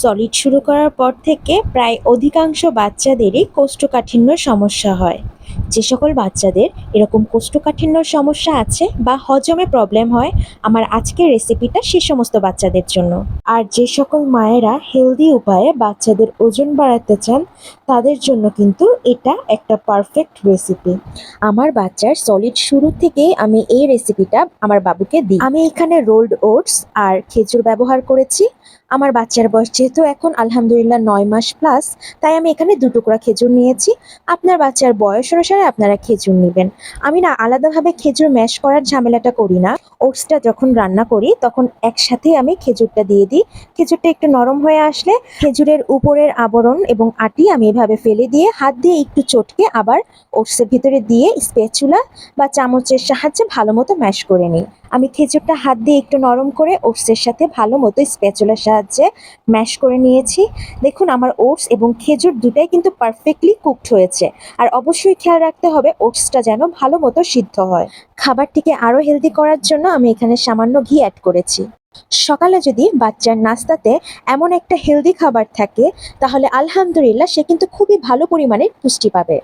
Solid শুরু করার পর থেকে প্রায় অধিকাংশ বাচ্চাদেরই কোষ্ঠকাঠিন্য সমস্যা হয়। যে সকল বাচ্চাদের এরকম কোষ্ঠকাঠিন্য সমস্যা আছে বা হজমে প্রবলেম হয়, আমার আজকের রেসিপিটা সে সমস্ত বাচ্চাদের জন্য। আর যে সকল মায়েরা হেলদি উপায়ে বাচ্চাদের ওজন বাড়াতে চান, তাদের জন্য কিন্তু এটা একটা পারফেক্ট রেসিপি আমার বাচ্চার সলিড শুরু থেকেই আমি এই রেসিপিটা আমার বাবুকে দিই। আমি এখানে রোল্ড ওটস আর খেজুর ব্যবহার করেছি। আমার বাচ্চার বয়স যেহেতু এখন আলহামদুলিল্লাহ নয় মাস প্লাস তাই আমি এখানে দু টুকরা খেজুর নিয়েছি। আপনার বাচ্চার বয়স অনুসারে আপনারা খেজুর নেবেন। আমি না আলাদাভাবে খেজুর ম্যাশ করার ঝামেলাটা করি না। ওটসটা যখন রান্না করি, তখন একসাথে আমি খেজুরটা দিয়ে দিই। খেজুরটা একটু নরম হয়ে আসলে খেজুরের উপরের আবরণ এবং আটি আমি এভাবে ফেলে দিয়ে হাত দিয়ে একটু চটকে আবার ওটসের ভিতরে দিয়ে স্পেচুলা বা চামচের সাহায্যে ভালো মতো ম্যাশ করে নিই। আমি খেজুরটা হাত দিয়ে একটু নরম করে ওটসের সাথে ভালো মতো স্প্যাচুলার সাহায্যে ম্যাশ করে নিয়েছি। দেখুন, আমার ওটস এবং খেজুর দুটাই কিন্তু পারফেক্টলি কুকড হয়েছে। আর অবশ্যই খেয়াল রাখতে হবে, ওটসটা যেন ভালো মতো সিদ্ধ হয়। খাবারটিকে আরও হেলদি করার জন্য আমি এখানে সামান্য ঘি অ্যাড করেছি। সকালে যদি বাচ্চার নাস্তাতে এমন একটা হেলদি খাবার থাকে, তাহলে আলহামদুলিল্লাহ সে কিন্তু খুবই ভালো পরিমাণে পুষ্টি পাবে।